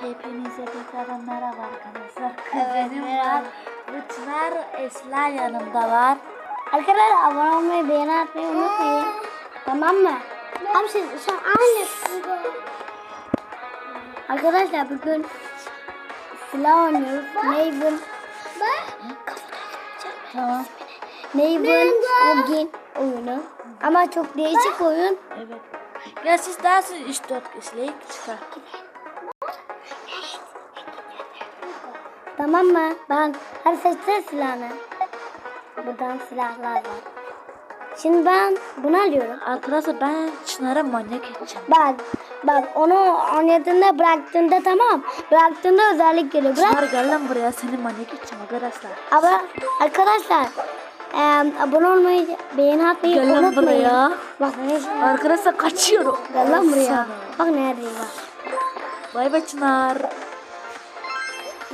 Hepinize tekrardan merhaba arkadaşlar. Kuzenim var. Bu Çınar Esla yanımdalar. Arkadaşlar abone olmayı, beğeni atmayı unutmayın. Tamam mı? Abi sen, sen aynı. Arkadaşlar bugün silah oynuyoruz. Maven. Tamam. Maven Ogin oyunu. Ama çok değişik oyun. Evet. Ya siz dersiniz 3-4 kişilik çıkar. Tamam mı? Ben hadi seçsene silahını. Buradan silahlar var. Şimdi ben bunu alıyorum. Arkadaşlar ben Çınar'a manyak edeceğim. Bak bak onu oynadığında bıraktığında tamam. Bıraktığında özellik geliyor. Bırak. Çınar gel lan buraya seni manyak edeceğim arkadaşlar. Ama arkadaşlar eee abone olmayı, beğeni atmayı Gel lan unutmayın. buraya. Bak ne Arkadaşlar kaçıyorum. Gel lan buraya. Bak neredeyim bak. Bay bay Çınar.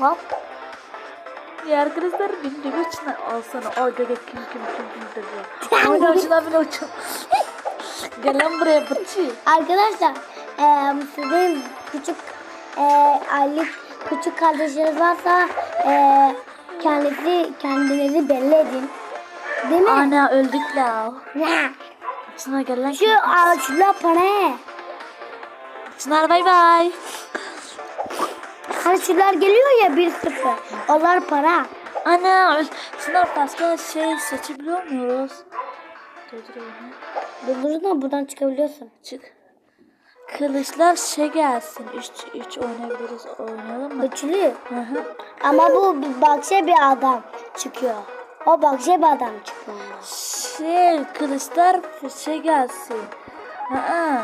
Hop. Ya arkadaşlar bir Çınar alsana. Gel kim kim kim kim dedi. Oyna Çınar bile uçun. Gel lan buraya bıçı. Arkadaşlar eee sizin küçük eee aylık küçük kardeşiniz varsa eee kendisi kendinizi belli edin. Değil mi? Ana öldük la. Ne? Çınar gel lan. Şu ağaçla para. Çınar bay bay. Şunlar geliyor ya bir sıfır. Onlar para. Ana Çınar başka şey seçebiliyor muyuz? Onu. Bulursun buradan çıkabiliyorsun. Çık. Kılıçlar şey gelsin. 3 3 oynayabiliriz. Oynayalım mı? Üçlü. Hı hı. Ama bu bakşe bir adam çıkıyor. O bakşe bir adam çıkıyor. Şey kılıçlar şey gelsin. Hı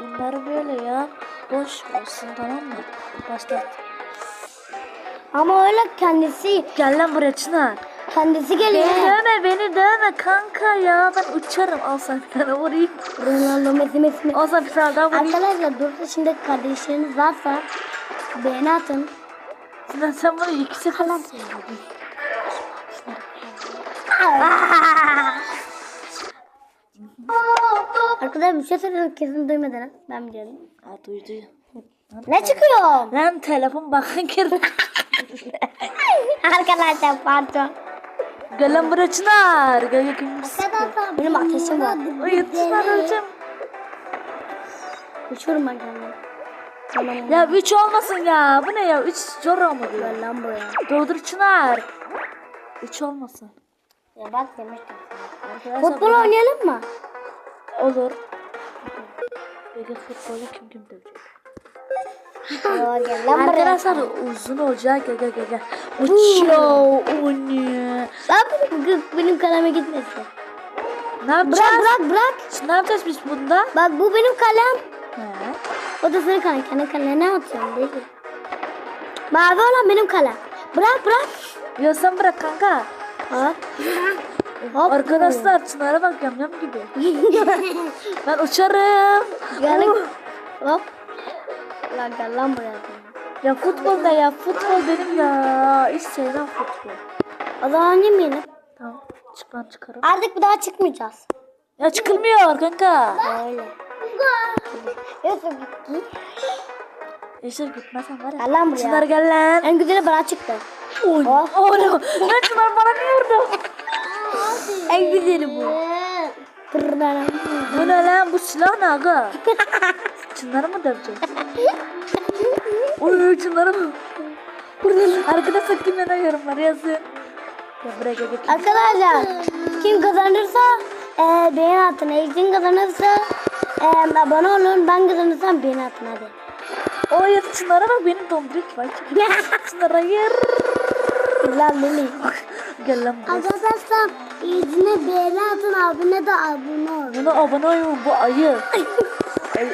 Bunları böyle ya. Boş olsun tamam mı? Başlat. Ama öyle kendisi Gel lan buraya Çınar. kendisi geliyor. Beni dövme beni dövme kanka ya. Ben uçarım. Al sen bir tane vurayım. Ronaldo Messi Messi. Al sen bir tane daha vurayım. Arkadaşlar dur şimdi kardeşleriniz varsa beğeni atın. Çınar sen bunu iki sefer Arkadaşlar bir şey söylüyorum kesin duymadınız. Ben biliyorum. Aa duydu. Ne çıkıyor? Lan telefon bakın girdi. Arkadaşlar pardon. Gel lan buraya Çınar. Gel kim Benim ateşim var. Uyut Çınar öleceğim. Uçurum ben kendimi. Tamam. Ya üç olmasın ya. Bu ne ya? Üç zor mu bu? Gel lan buraya. Doğdur Çınar. Üç olmasın. Ya bak demiştim. Arkadaşlar Futbol oynayalım mı? Olur. Peki futbolu kim kim dövecek? Arkadaşlar uzun olacak. Gel gel gel gel. Uçuyor. Onu. Lan benim, benim kaleme gitmesin. Ne yapacağız? Bırak bırak bırak. Ne yapacağız biz bunda? Bak bu benim kalem. He. O da senin kalem. Kendi kalene ne atıyorsun değil mi? Mavi olan benim kalem. Bırak bırak. Ya sen bırak kanka. Hop. Hop. Arkadaşlar Çınar'a bak yamyam gibi. ben uçarım. Gel. Uh. Hop. Lan gel lan buraya. Ya futbol ne ya? Futbol benim ya. Hiç sevmem futbol. O zaman oynaymayalım. Tamam. Çık ben çıkarım. Artık bir daha çıkmayacağız. Ya çıkılmıyor kanka. Öyle. Yusuf git. Yeşil gitmesen var ya. Gel lan buraya. Çınar gel lan. En güzeli bana çıktı. Oy. Oh. Oh. no. Lan Çınar bana niye vurdu? En güzeli bu. Bu ne lan? Bu silah ne aga? Çınar'ı mı döveceğiz? Oy Çınar'ı mı? Arkadaşlar kimle ne yorumları yazın. Ya buraya gel. Arkadaşlar kim kazanırsa e, beğeni atın. E, Kim kazanırsa e, abone olun. Ben kazanırsam beğeni atın hadi. Hayır Çınar'a bak beni donduruyor. Vay Çınar hayır. Lan Lili. Gel lan buraya. Arkadaşlar yüzüne beğeni atın. Abone de abone olun. Buna abone olun bu ayı. Ay,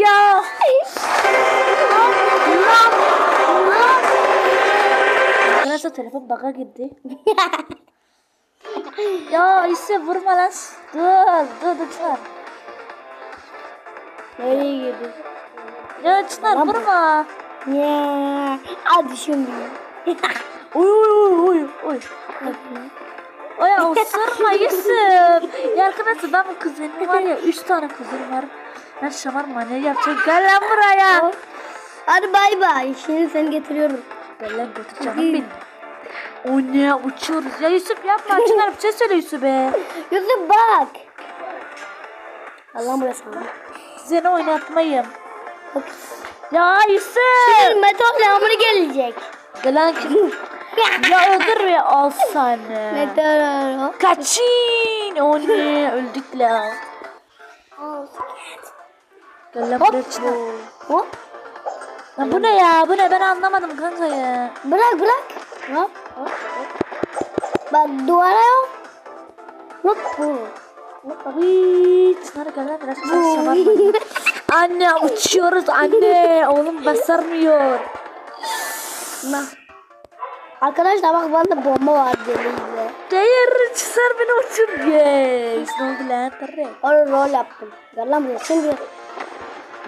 ya. Arkadaşlar telefon baka girdi. ya işte vurma lan. Dur dur dur Çınar. Nereye girdin? Ya Çınar vurma. Ya. Hadi şimdi. Oy oy oy oy oy. Oy ısırma Yusuf. Ya arkadaşlar ben bu kuzenim var ya. Üç tane kuzenim var. Ben şamar manyağı yapacağım. Gel lan buraya. Hadi bay bay. Şimdi seni getiriyorum. Gel lan götür canım benim. O ne uçuyoruz. Ya Yusuf yapma. Çınar bir şey söyle Yusuf'e. Yusuf bak. Allah burası. Seni oynatmayayım. Bak. Ya Yusuf. Şimdi meteor yağmuru gelecek. Gel lan kim? ya öldür ve al sana. Meteor. Kaçın. O ne öldük la. Gel lan Hop. buraya Çınar. Hop. Lan bu ne ya? Bu ne? Ben anlamadım kanka ya. Bırak bırak. Hop. Hop. Bak duvara yok. Hop bu. Uy, Çınar gel lan biraz şamarma. Anne uçuyoruz anne. Oğlum basarmıyor. Bak. Arkadaşlar bak bende bomba var deliyle. Hayır Çınar beni uçur. Yes. Ne oldu lan? Orada rol yaptım. Gel lan buraya. Şimdi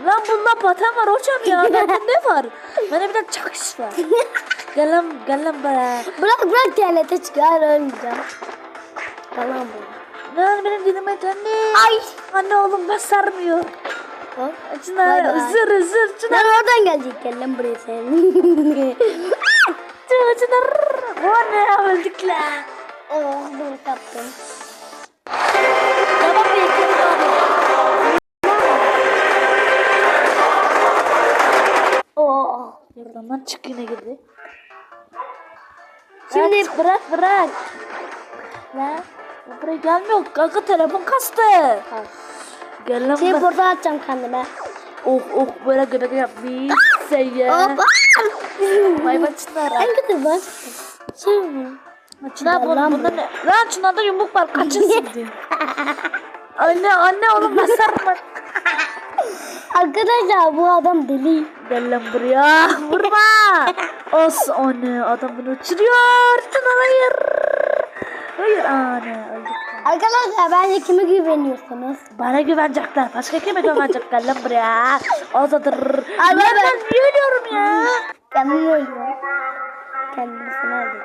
Lan bunda paten var hocam ya. Bende ne var? Bende bir de çakış var. gel lan gel lan buraya. bırak bırak TLT çıkar ölmeyeceğim. Gel lan buraya. Lan benim dinamit anne. Ay. Anne oğlum basarmıyor. Hop. Çınar zır zır Çınar. Lan oradan gelecek gel lan buraya sen. Çınar Çınar. O ne öldük lan. oh bunu kaptım. Tamam bekliyorum. Oh. Buradan çık yine girdi. Şimdi- bırak bırak. Lan buraya gelmiyor. Kanka telefon kastı. Gel lan Şey portal atacağım kendime. Oh oh böyle göbek yapmış. Sen ya. Çınar. En kötü ben. Şimdi. Çınar bu, Lan bunda ne? Lan Çınar'da yumruk var. Kaçın şimdi. anne anne oğlum basar mı? Arkadaşlar bu adam deli. Gel lan buraya. Vurma. Os anne adam bunu uçuruyor. Çınar hayır. Hayır anne. Arkadaşlar bence kime güveniyorsunuz? Bana güvenecekler. Başka kime güvenecek? Gel lan buraya. Azadır. Ay, ben- ben ölüyorum ya? Kendini öldürüyor. Kendisini öldürüyor.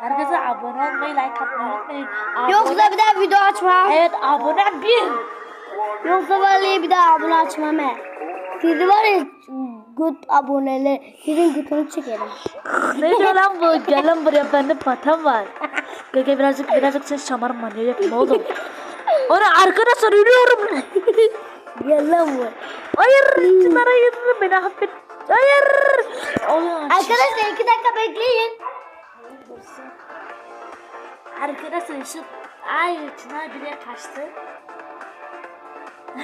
Herkese abone olmayı, like atmayı unutmayın. Abone- Yoksa bir daha video açmam. Evet abone bir. Yoksa vallahi bir daha abone açmam he. Sizi var ya gut aboneler. Sizin götünü çekerim. ne diyor lan bu? Gel lan buraya bende paten var. Gel birazcık birazcık ses şamarım var. Ne yapayım oğlum? Ona arkadaşlar yürüyorum. Lan bu. Hayır Çınar hayır beni affet. Hayır. Arkadaşlar iki dakika bekleyin. Arkadaşlar şu ay Çınar bile kaçtı.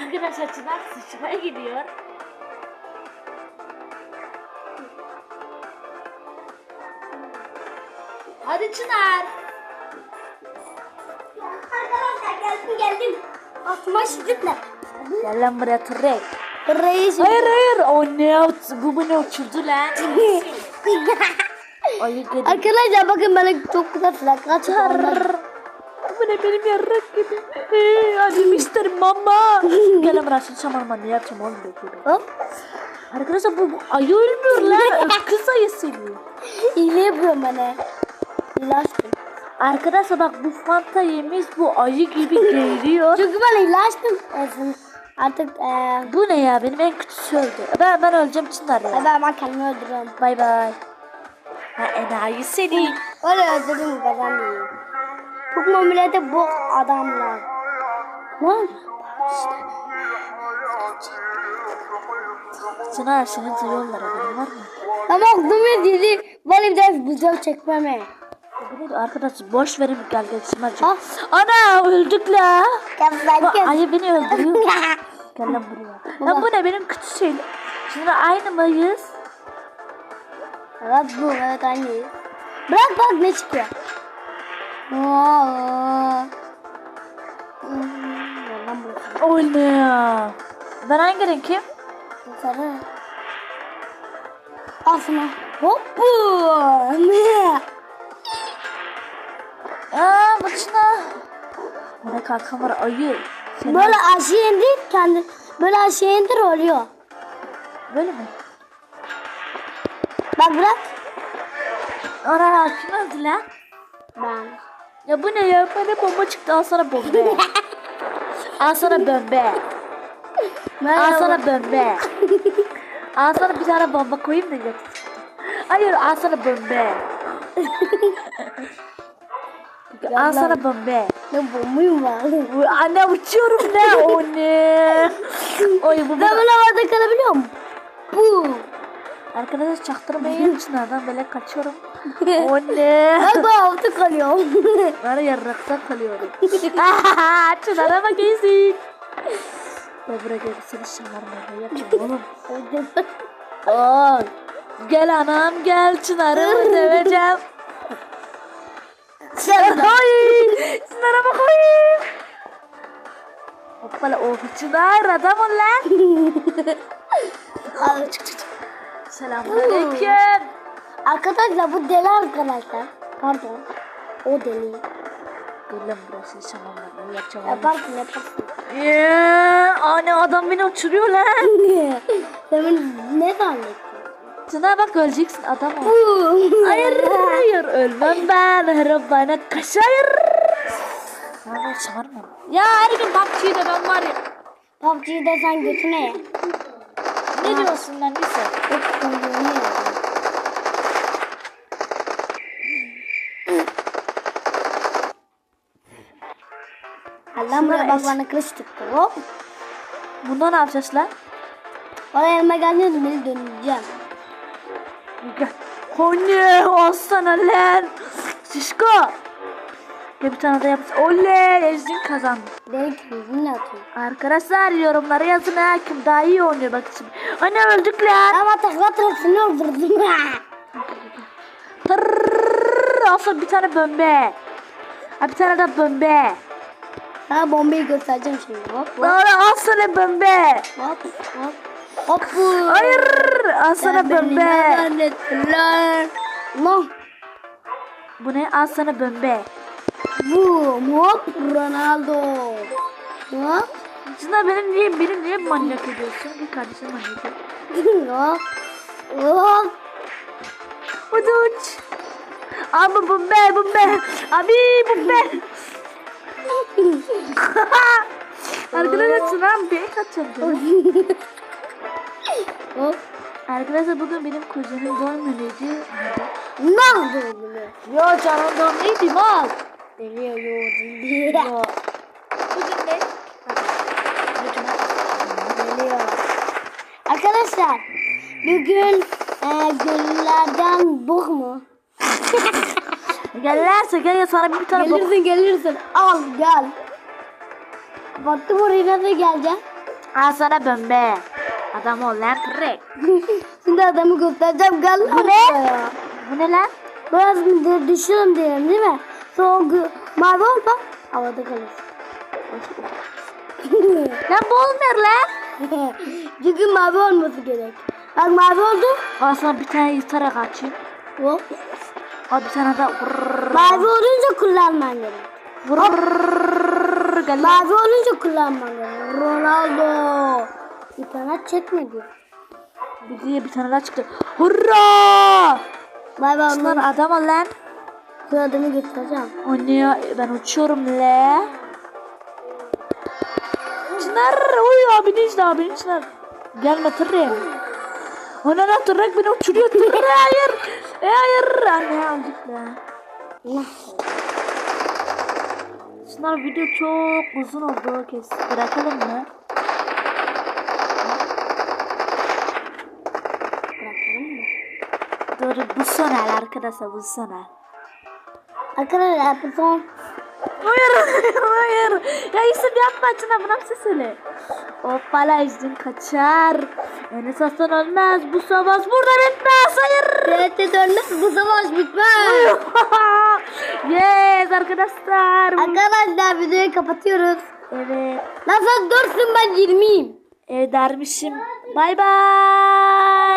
Arkadaşlar Çınar sıçmaya gidiyor. Hadi Çınar. Arkadaşlar geldim geldim. Aklıma şiddetle. Gel lan buraya Turek. Reis. Hayır hayır. O ne uç- bu beni uçurdu lan. Ayı gel. Arkadaşlar bakın bana çok güzel silahlar çıkardı. Bu ne benim yarrak gibi. Ee, Hadi Mr. Mama. Gel lan buraya şimdi şamarma ne yapacağım oğlum bekliyorum. Hop. Arkadaşlar bu, bu ayı ölmüyor lan. Kız ayısı. İğne yapıyorum bana. İlaçtım. Arkadaşlar bak bu fanta yemiş bu ayı gibi geliyor. Çünkü ben ilaçtım. Artık eee Bu ne ya benim en kötüsü öldü. Ben ben öleceğim Çınar ya. ben, ben kendimi öldürüyorum. Bay bay. Ha enayi seni. Öyle öldürdüm kazanmayayım. Pokemon millete bu adamlar. Lan. Çınar seni duyuyorlar haberin var mı? Ama aklımı dedi. Bir daha video çekmeme. Arkadaş boş verin gel Çınar. Ah. Ana öldük la. Ben ayı beni öldürüyor. Gel lan buraya. Lan bu ne benim kötü şeyim. Şimdi aynı mıyız? Evet bu evet aynı. Bırak bak ne çıkıyor. Burası. O ne ya? Ben hangi renkim? Sarı. Al sana. Hop bu. Ne? Aa Çınar. Bana kalkan var ayı. Böyle aşağı indir kendi. Böyle aşağı indir oluyor. böyle mi? Bak bırak. Kim öldü lan? Ben. Ya bu ne ya? Bana bomba çıktı al sana bomba. al sana bomba. Al sana bombe. al sana bir tane bomba koyayım da yoksa. Hayır al sana bombe. al sana bombe. Ne bombuyum var. Anne uçuyorum ne o ne? Oy bu Ben böyle havada kalabiliyor muyum? Bu. Arkadaşlar çaktırmayın Çınar'dan böyle kaçıyorum. O ne? Ben bu havada kalıyorum. Var ya rakta kalıyorum. Çınar'a bak iyisin. Ya buraya gel seni şamarma yapma oğlum. Oy. Gel anam gel Çınar'ı döveceğim. Oy. Çınar'a bak oy. Hoppala oh Çınar adam ol lan. Al çık çık çık. Selamünaleyküm. Arkadaşlar bu deli arkadaşlar. Pardon. O deli. Gülüm burası şamarma yapacağım. Yaparsın yaparsın. Yeah, anne adam beni uçuruyor lan. Sen ne zannettin? Çınar bak öleceksin adam ol. Hayır hayır ölmem ben. Her bana kaş hayır. Ne var şamarma. Ya her gün PUBG'de ben var ya. PUBG'yi de sen götüne ye. Ne diyorsun lan neyse. Yok kuyruğunu ye. Allah buraya bak bana kılıç tuttu. Hop. Bunda ne yapacağız lan? Bana elime geldiğinde beni döneceğim. Gel. Anne alsana lan. Şişko. Gel bir tane de yap. Oley Ezin kazandı. Deli kılıcını atıyor. Arkadaşlar yorumlara yazın ha kim daha iyi oynuyor bak şimdi. Anne öldük lan. Ama takla tarafını öldürdüm. Tırrrr, Alsana bir tane bombe. Ha bir tane de bombe. Sana bombayı göstereceğim şimdi. Hop hop Sonra al sana bombe. hop hop. Bu. Hayır al sana Sen beni ne bombe. zannettin lan? Allah. Bu ne? Al sana bombe. Bu hop Ronaldo. Hop. Çınar benim niye benim niye manyak ediyorsun? Bir kardeşim manyak ediyor. Hop. Hadi uç. Abi bombe bombe. Abi bombe. Arkadaşlar Çınar bir kaçırdı. Hop. Arkadaşlar bugün benim kuzenim doğum günüydü. Ne oldu? Yo canım doğum neydi mal? Deliyor yo deliyor. Yo. Bugün ne? Geliyor. Arkadaşlar bugün e, gönüllerden bok mu? Gelirse gel ya sana bir tane bok. Gelirsin gelirsin al gel. Baktım oraya da geleceğim. Al sana bombe. Adam ol lan kırık. Şimdi adamı göstereceğim gel. Bu ne? Bu ne lan? Biraz bir düşüyorum diyelim değil mi? Sonra mavi ol bak. Havada kalırsın. Lan bu olmuyor lan. Çünkü mavi olması gerek. Bak mavi oldu. Sana bir tane yutarak açayım. Hop. Tane daha. Vurr. Mavi olunca kullanman gerek. Lan. Mavi olunca kullanman gerek. Ronaldo. Bir tane çekmedi. Bir diye bir tane daha çıktı. Hurra! Bay bay onları adam ol lan. şu adamı göstereceğim. O ne ya? Ben uçuyorum le. Çınar. Uy abini izle abini Çınar. Gelme tırrım. Ona ne tırrak beni uçuruyor. Tırrı hayır. E hayır. Anne aldık. Allah. Çınar video çok uzun oldu. Kes. Bırakalım mı? Bırakalım mı? Dur bu son el arkadaşlar bu son el. Arkadaşlar bu son. Hayır, hayır. Ya isim yapma Çınar bana bir şey söyle. Hoppala izin kaçar. Enes Aslan ölmez. Bu savaş burada bitmez. Hayır. Rete dönmez bu savaş bitmez. yes arkadaşlar. Arkadaşlar videoyu kapatıyoruz. Evet. Nasıl dursun ben 20'yim. Evet dermişim. Bay bay.